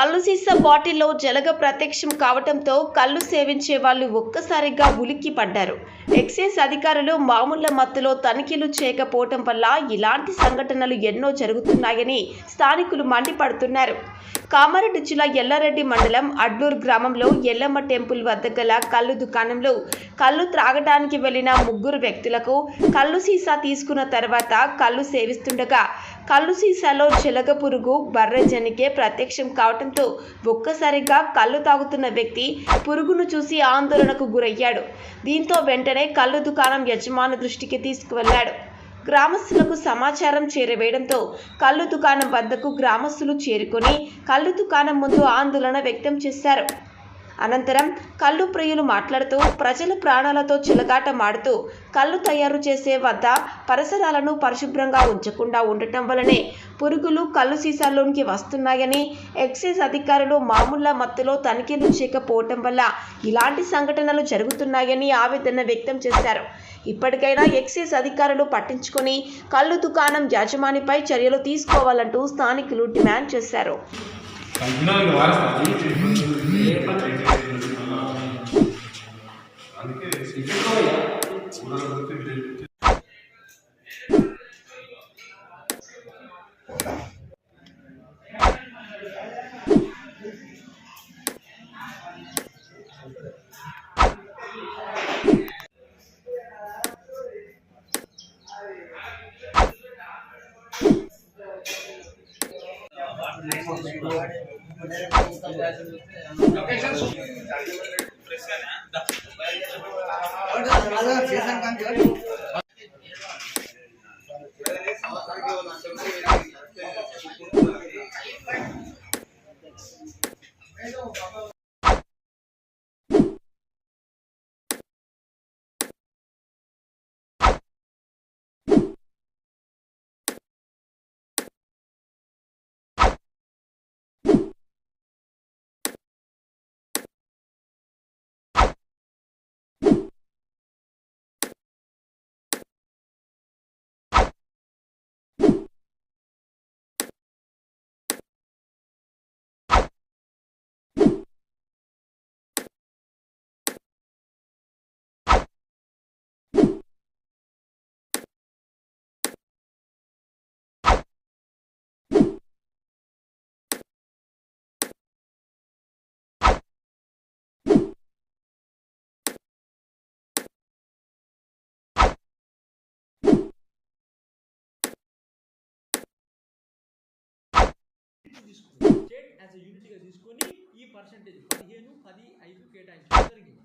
కళ్ళు సీసా బాటిల్లో జలగ ప్రత్యక్షం కావడంతో కళ్ళు సేవించే వాళ్ళు ఒక్కసారిగా ఉలిక్కి పడ్డారు. ఎక్సైజ్ అధికారులు మామూళ్ళ మత్తులో తనిఖీలు చేయకపోవటం వల్ల ఇలాంటి సంఘటనలు ఎన్నో జరుగుతున్నాయని స్థానికులు మండిపడుతున్నారు. కామారెడ్డి జిల్లా ఎల్లారెడ్డి మండలం అడ్లూరు గ్రామంలో ఎల్లమ్మ టెంపుల్ వద్ద గల కళ్ళు దుకాణంలో కళ్ళు త్రాగడానికి వెళ్ళిన ముగ్గురు వ్యక్తులకు కళ్ళు సీసా తీసుకున్న తర్వాత కళ్ళు సేవిస్తుండగా కళ్ళు సీసాలో చిలక పురుగు బర్రె జనికే ప్రత్యక్షం కావడంతో ఒక్కసారిగా కళ్ళు తాగుతున్న వ్యక్తి పురుగును చూసి ఆందోళనకు గురయ్యాడు. దీంతో వెంటనే కళ్ళు దుకాణం యజమాని దృష్టికి తీసుకువెళ్ళాడు గ్రామస్తులకు సమాచారం చేరవేయడంతో కళ్ళు దుకాణం వద్దకు గ్రామస్తులు చేరుకొని కళ్ళు దుకాణం ముందు ఆందోళన వ్యక్తం చేశారు. అనంతరం కళ్ళు ప్రియులు మాట్లాడుతూ ప్రజల ప్రాణాలతో చిలగాటమాడుతూ కళ్ళు తయారు చేసే వద్ద పరిసరాలను పరిశుభ్రంగా ఉంచకుండా ఉండటం వలనే పురుగులు కళ్ళు సీసాల్లోనికి వస్తున్నాయని ఎక్సైజ్ అధికారులు మామూళ్ళ మత్తులో తనిఖీలు చేయకపోవటం వల్ల ఇలాంటి సంఘటనలు జరుగుతున్నాయని ఆవేదన వ్యక్తం చేశారు. ఇప్పటికైనా ఎక్సైజ్ అధికారులు పట్టించుకొని కళ్ళు దుకాణం యాజమానిపై చర్యలు తీసుకోవాలంటూ స్థానికులు డిమాండ్ చేశారు. స్టేట్ యాజ్ యూనిట్గా తీసుకొని ఈ పర్సంటేజ్ పదిహేను పది ఐదు కేటాయించడం జరిగింది.